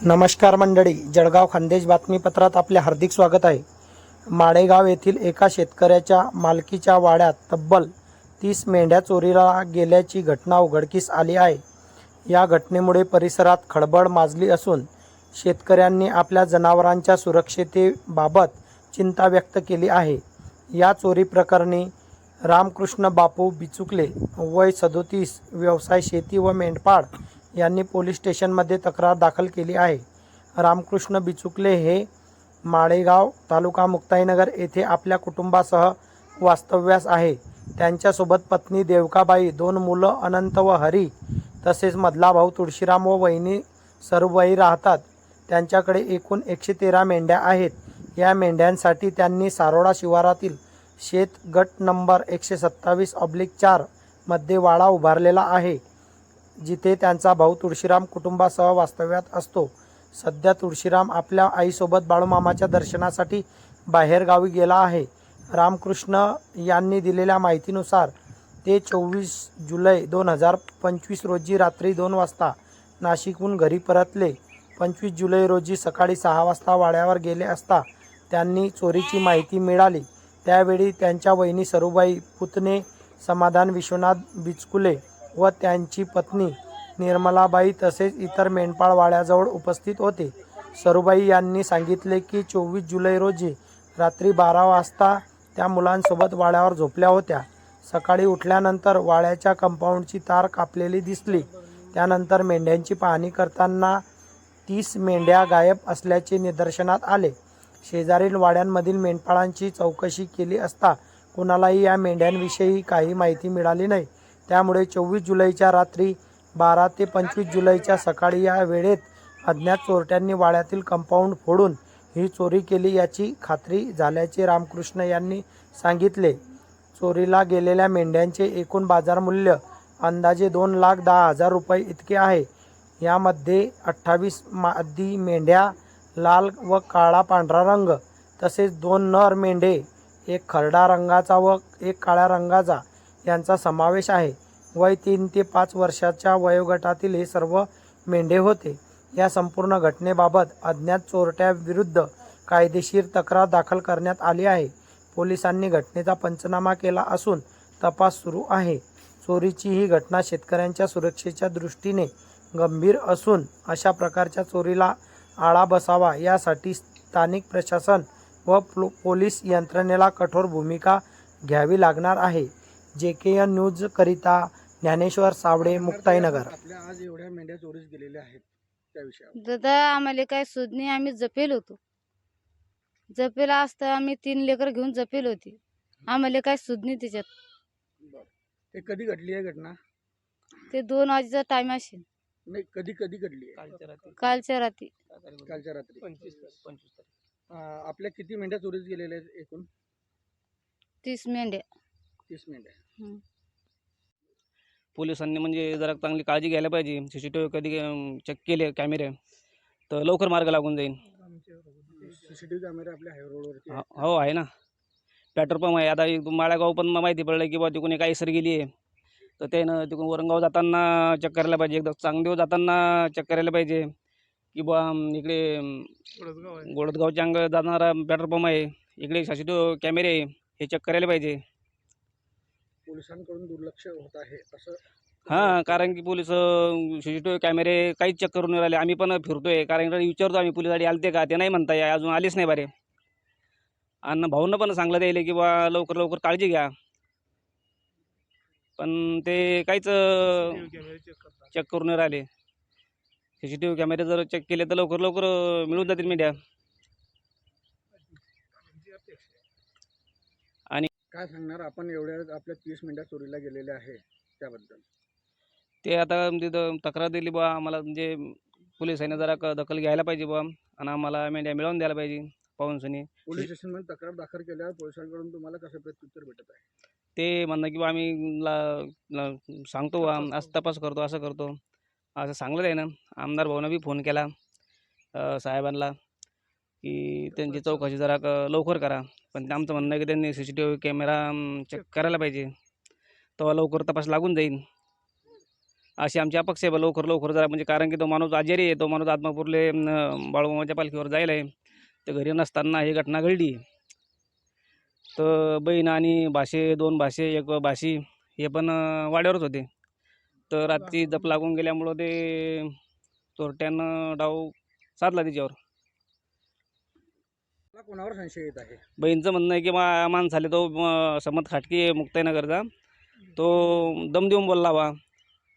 नमस्कार मंडळी जळगाव खानदेश बातमीपत्रात आपले हार्दिक स्वागत आहे. माळेगाव येथील एका शेतकऱ्याच्या मालकीच्या वाड्यात तब्बल तीस मेंढ्या चोरीला गेल्याची घटना उघडकीस आली आहे. या घटनेमुळे परिसरात खळबळ माजली असून शेतकऱ्यांनी आपल्या जनावरांच्या सुरक्षितेबाबत चिंता व्यक्त केली आहे. या चोरी प्रकरणी रामकृष्ण बापू बिचुकले वय सदोतीस व्यवसाय शेती व मेंढपाळ यांनी पोलीस स्टेशनमध्ये तक्रार दाखल केली आहे. रामकृष्ण बिचुकले हे माळेगाव तालुका मुक्ताईनगर येथे आपल्या कुटुंबासह वास्तव्यास आहे. त्यांच्यासोबत पत्नी देवकाबाई दोन मुलं अनंत व हरी तसेच मधला भाऊ तुळशीराम व वहिनी सर्वबाई राहतात. त्यांच्याकडे एकूण एकशे तेरा मेंढ्या आहेत. या मेंढ्यांसाठी त्यांनी सारोडा शिवारातील शेत गट नंबर एकशे सत्तावीस ऑब्लिक चारमध्ये वाडा उभारलेला आहे. जिथे त्यांचा भाऊ तुळशीराम कुटुंबासह वास्तव्यात असतो. सध्या तुळशीराम आपल्या आईसोबत बाळूमामाच्या दर्शनासाठी बाहेरगावी गेला आहे. रामकृष्ण यांनी दिलेल्या माहितीनुसार ते चोवीस जुलै दोन हजार पंचवीस रोजी रात्री दोन वाजता नाशिकहून घरी परतले. पंचवीस जुलै रोजी सकाळी सहा वाजता वाड्यावर गेले असता त्यांनी चोरीची माहिती मिळाली. त्यावेळी त्यांच्या वहिनी सरुबाई पुतणे समाधान विश्वनाथ बिचकुले व त्यांची पत्नी निर्मलाबाई तसेच इतर मेंढपाळ वाड्याजवळ उपस्थित होते. सरुबाई यांनी सांगितले की चोवीस जुलै रोजी रात्री बारा वाजता त्या मुलांसोबत वाड्यावर झोपल्या होत्या. सकाळी उठल्यानंतर वाड्याच्या कंपाऊंडची तार कापलेली दिसली. त्यानंतर मेंढ्यांची पाहणी करताना तीस मेंढ्या गायब असल्याचे निदर्शनात आले. शेजारील वाड्यांमधील मेंढपाळांची चौकशी केली असता कुणालाही या मेंढ्यांविषयी काही माहिती मिळाली नाही. त्यामुळे चोवीस जुलैच्या रात्री बारा ते पंचवीस जुलैच्या सकाळी या वेळेत अज्ञात चोरट्यांनी वाड्यातील कंपाऊंड फोडून ही चोरी केली याची खात्री झाल्याचे रामकृष्ण यांनी सांगितले. चोरीला गेलेल्या मेंढ्यांचे एकूण बाजारमूल्य अंदाजे दोन लाख दहा हजार रुपये इतके आहे. यामध्ये अठ्ठावीस मादी मेंढ्या लाल व काळा पांढरा रंग तसेच दोन नर मेंढे एक खरडा रंगाचा व एक काळ्या रंगाचा यांचा समावेश आहे. वय तीन ते पाच वर्षाच्या वयोगटातील हे सर्व मेंढे होते. या संपूर्ण घटनेबाबत अज्ञात चोरट्याविरुद्ध कायदेशीर तक्रार दाखल करण्यात आली आहे. पोलिसांनी घटनेचा पंचनामा केला असून तपास सुरू आहे. चोरीची ही घटना शेतकऱ्यांच्या सुरक्षेच्या दृष्टीने गंभीर असून अशा प्रकारच्या चोरीला आळा बसावा यासाठी स्थानिक प्रशासन व प्लो- पोलीस यंत्रणेला कठोर भूमिका घ्यावी लागणार आहे. जे के एन न्यूजकरिता ज्ञानेश्वर सावडे मुक्ताईनगर. आपल्या आज एवढ्या मेंढ्या चोरीस गेलेल्या आहेत त्या विषयावर. दादा आम्हाला काय सुद नाही आम्ही जपेल होतो. जपेला असता आम्ही तीन लेकर घेऊन जपेल होती. आम्हाला काय सुद नाही त्याच्यात. बरं. ते कधी घडली आहे घटना? ते दोन वाजेचा टाइम असेल. नाही कधी कधी घडली आहे? कालच्या रात्री. कालच्या रात्री. अं, आपल्या किती मेंढ्या चोरीस गेलेल्या आहेत एकूण? तीस मेंढ्या. तीस मेंढ्या. हम्म. पोलिसांनी म्हणजे जरा चांगली काळजी घ्यायला पाहिजे. सी सी टी व्ही कधी चेक केले कॅमेरे तर लवकर मार्ग लागून जाईल सीसीटीव्ही कॅमेरे आपल्या हायवे रोडवरती आहेत. हो आहे ना. पेट्रोल पंप आहे. आता एक माळ्यागाव पण माहिती पडलं की बा तिकडून काही सर गेली आहे. तर त्यानं तिकडून वरंगाव जाताना चेक करायला पाहिजे. एकदा चांगदेव जाताना चेक करायला पाहिजे. की बा इकडे गोडदगावच्या अंग जाणारा पेट्रोल पंप आहे. इकडे सी सी टी व्ही कॅमेरे आहे. हे चेक करायला पाहिजे. पोलिसांकडून दुर्लक्ष होत आहे असं हां कारण की police C C T V कॅमेरे काहीच चेक करून नाही राहिले. आम्ही पण फिरतोय. कारण की विचारतो आम्ही पोलीस गाडी आलते का? ते नाही म्हणताय. अजून आलीच नाही बारे. आणि भाऊनं पण सांगलं द्यायला की बा लवकर लवकर काळजी घ्या. पण ते काहीच चेक करून नाही. राहिले सी सी टी व्ही कॅमेरे जर चेक केले तर लवकर लवकर मिळून जातील मीडिया काय सांगणार? आपण एवढ्या आपल्या तीस मेंढ्या चोरीला गेलेल्या आहे. त्याबद्दल. ते आता तिथं तक्रार दिली बा आम्हाला म्हणजे पोलिसांनी जरा क- दखल घ्यायला पाहिजे बा आणि आम्हाला मेंढ्या मिळवून द्यायला पाहिजे पाहूनसनी पोलीस स्टेशनमध्ये तक्रार दाखल केल्यावर पोलिसांकडून तुम्हाला कसं प्रत्युत्तर भेटत आहे? ते म्हणणं की बा आम्ही ला, ला सांगतो बा असं तपास करतो असं करतो. असं सांगलं आहे ना. आमदार भाऊनं बी फोन केला अ, साहेबांना. की त्यांची चौकशी जरा क- लवकर करा. पण ते आमचं म्हणणं आहे की त्यांनी C C T V camera check करायला पाहिजे. तेव्हा लवकर तपास लागून जाईल अशी आमची अपेक्षा आहे बा लवकर लवकर जरा. म्हणजे कारण की तो माणूस आजारी आहे तो माणूस आत्मापूरले अं, बाळूमामाच्या पालखीवर जायला आहे. तर घरी नसताना ही घटना घडली. तर बहीण आणि भाषे दोन भाषे एक भाषी हे पण अं, वाड्यावरच होते. तर रात्री जप लागून गेल्यामुळं ते चोरट्यानं डाव साधला तिच्यावर मला कोणावर संशय येत आहे? बहीणचं म्हणणं आहे की मा माणसाले तो म, समत खाटकी मुक्ताईनगरचा. तो दम देऊन बोलला बा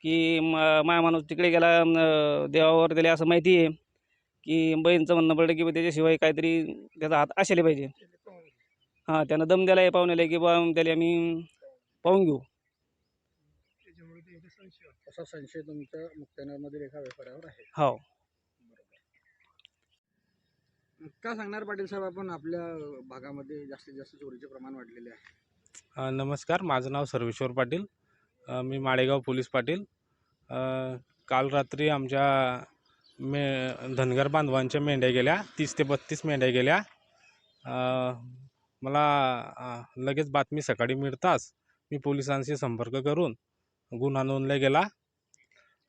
की म माया माणूस तिकडे गेला देवावर त्याला असं माहिती आहे की बहीणचं म्हणणं पडलं की बा त्याच्याशिवाय काहीतरी त्याचा हात असायला पाहिजे. हां त्यानं दम द्यायला हे पाहुण्याला की बा त्याला आम्ही पाहून घेऊ. असा संशय तुमच्या मुक्ताईनगरमधील एका व्यापाऱ्यावर आहे. हो. का सांगणार पाटील साहेब? आपण आपल्या भागामध्ये जास्तीत जास्त चोरीचे प्रमाण वाढलेले आहे. अ, नमस्कार माझं नाव सर्वेश्वर पाटील. अ, मी माळेगाव पोलीस पाटील. अ, काल रात्री आमच्या मे धनगर बांधवांच्या मेंढ्या गेल्या तीस ते बत्तीस मेंढ्या गेल्या. अ, मला अ, लगेच बातमी सकाळी मिळताच मी पोलिसांशी संपर्क करून गुन्हा नोंदला गेला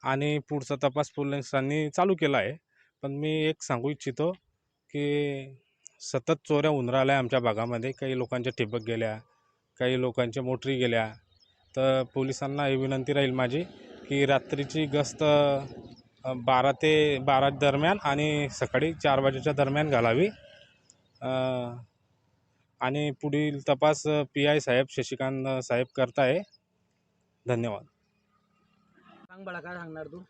आणि पुढचा तपास पोलिसांनी चालू केला आहे. पण मी एक सांगू इच्छितो की सतत चोऱ्या होऊन राहिल्या आमच्या भागामध्ये. काही लोकांच्या ठिबक गेल्या काही लोकांच्या मोटरी गेल्या. तर पोलिसांना ही विनंती राहील माझी की रात्रीची गस्त बारा ते बारा दरम्यान आणि सकाळी चार वाजेच्या दरम्यान घालावी. आणि पुढील तपास पी आय साहेब शशिकांत साहेब करताय. धन्यवाद. सांग बाळा काय सांगणार तू?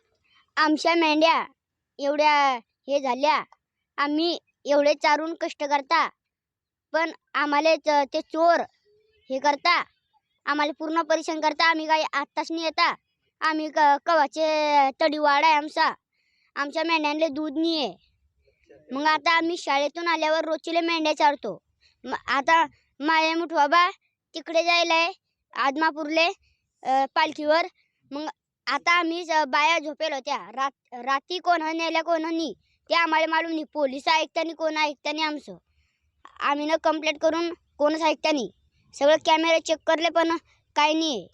आमच्या मेंढ्या एवढ्या हे झाल्या. आम्ही एवढे चारून कष्ट करता. पण आम्हाला ते चोर हे करता. आम्हाला पूर्ण परेशान करता. आम्ही काही आत्ताच नाही येता. आम्ही क कवाचे तडीवाड आहे आमचा. आमच्या मेंढ्यांना दूध नाही आहे मग आता आम्ही शाळेतून आल्यावर रोजीला मेंढ्या चारतो. आता माझ्या मुठ बाबा तिकडे जायला आहे आदमापूरले पालखीवर. मग आता आम्ही बाया झोपेल होत्या. रात राती कोण नेल्या कोण नाही ते आम्हाला मालूम नाही. पोलीस ऐकतानी कोण ऐकतानी आमचं. आम्ही न कंप्लेंट करून कोणच ऐकतानी सगळं कॅमेरा चेक करले पण काही नाही आहे.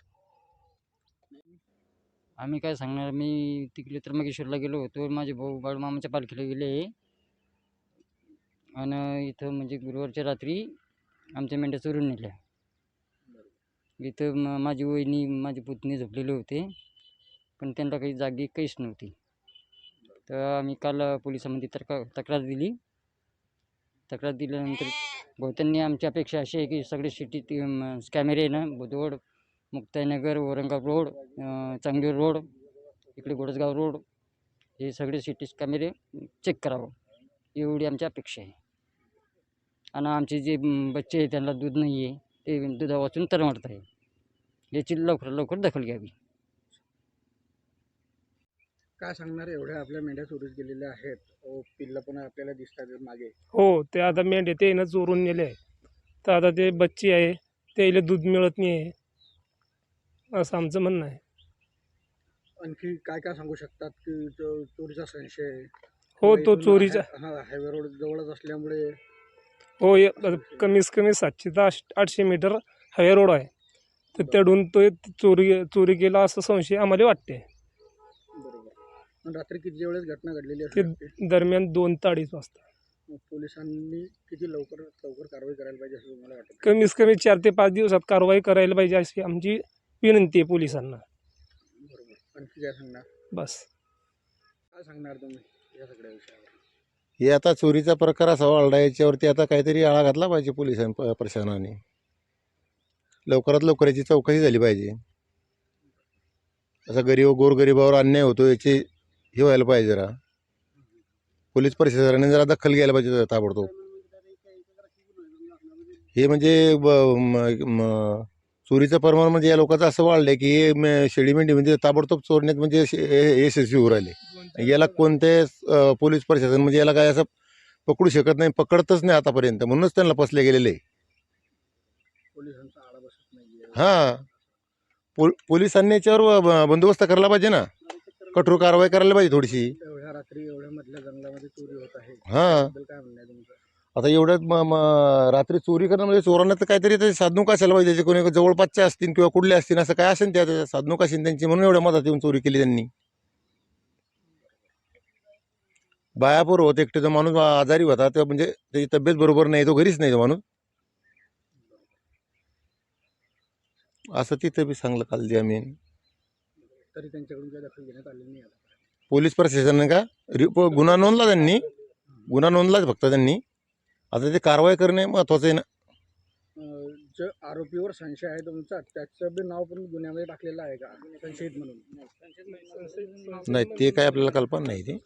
आम्ही काय सांगणार? मी तिकडे त्र्यंबकेश्वरला गेलो होतो. माझे भाऊ बाळूमामाच्या पालखीला गेले. आणि इथं म्हणजे गुरुवारच्या रात्री आमच्या मेंढ्या चोरून नेल्या. इथं म- माझी वहिनी माझे पुतणी झोपलेले होते. पण त्यांना काही जागी काहीच नव्हती. तर आम्ही काल पोलिसामध्ये तक्रार तक्रार दिली. तक्रार दिल्यानंतर बहुतांनी आमची अपेक्षा अशी आहे की सगळे सिटीत कॅमेरे आहे ना बुधवड मुक्ताईनगर औरंगाबाद रोड अं, चांगदेव रोड इकडे गोडसगाव रोड हे सगळे सिटीज कॅमेरे चेक करावं. एवढी आमची अपेक्षा आहे. आणि आमचे जे बच्चे आहे त्यांना दूध नाही आहे ते दुधा वाचून तरमडत आहे याची लवकर लवकर दखल घ्यावी. काय सांगणार एवढ्या आपल्या मेंढ्या चोरीस गेलेल्या आहेत? पिल्लं पण आपल्याला दिसतात मागे. हो ते आता मेंढे ते ना चोरून नेले आहे तर आता ते बच्ची आहे त्याला दूध मिळत नाही आहे असं आमचं म्हणणं आहे. आणखी काय काय सांगू शकतात की तो चोरीचा संशय हो तो चोरीचा हायवे रोड जवळच असल्यामुळे हो ये- कमीत कमी सातशे ते आठ आठशे मीटर हायवे रोड आहे. तर त्याडून तो चोरी चोरी केला असं संशय आम्हाला वाटते रात्री किती वेळेस घटना घडलेली असते दरम्यान दोन ते अडीच वाजता. मग पोलिसांनी किती लवकर लवकर कारवाई करायला पाहिजे असं तुम्हाला वाटतं? कमीत कमी चार ते पाच दिवसात कारवाई करायला पाहिजे अशी आमची विनंती आहे पोलिसांना. बरोबर. आणखी काय सांगणार? बस. काय सांगणार तुम्ही या सगळ्या विषयावर? हे आता चोरीचा प्रकार असा वाढला याच्यावरती आता काहीतरी आळा घातला पाहिजे पोलिसां प- प्रशासनाने. लवकरात लवकर याची चौकशी झाली पाहिजे. असा गरीब गोरगरिबावर अन्याय होतो याची हे व्हायला पाहिजे जरा. पोलीस प्रशासनाने जरा दखल घ्यायला पाहिजे ताबडतोब. हे म्हणजे ब- म- म- चोरीचं प्रमाण म्हणजे या लोकांचं असं वाढलं आहे की हे म- शेळी मेंढी म्हणजे ताबडतोब चोरण्यात म्हणजे यशस्वी होऊ राहिले. याला कोणते पोलीस प्रशासन म्हणजे याला काय असं पकडू शकत नाही पकडतच नाही आतापर्यंत. म्हणूनच त्यांना फसले गेलेले. पोलिसांचा आळा बसत नाहीये. हां. पो पोलिसांनी याच्यावर ब- बंदोबस्त करायला पाहिजे ना. कठोर कारवाई करायला पाहिजे थोडीशी. एवढ्या रात्री एवढ्या मधल्या जंगलामध्ये चोरी होत आहे. हां. त्याबद्दल काय म्हणणं आहे तुमचं? आता एवढ्यात म म रात्री चोरी करणं म्हणजे चोरांना तर काहीतरी ते साधनूक असायला पाहिजे त्याचे कोणी जवळपासचे असतील किंवा कुठले असतील असं काय असेल त्या त्या साधनूक असेल त्यांची म्हणून एवढ्या मधात येऊन चोरी केली त्यांनी. बायापूर होत एकटे माणूस आजारी होता तेव्हा म्हणजे त्याची तब्येत बरोबर नाही तो घरीच नाही तो माणूस. असं तिथं बी सांगलं काल जे आम्ही. तरी त्यांच्याकडून काही दखल घेण्यात आलेली नाही आता. पोलीस प्रशासनाने का? रिप गुन्हा नोंदला त्यांनी? गुन्हा नोंदलाच फक्त त्यांनी? आता ते कारवाई करणे महत्वाचं आहे ना? अं, जे आरोपीवर संशय आहे तुमचा त्याचं बी नाव पण गुन्ह्यामध्ये टाकलेलं आहे का? संशयित म्हणून. नाही ते काय आपल्याला कल्पना नाही ते.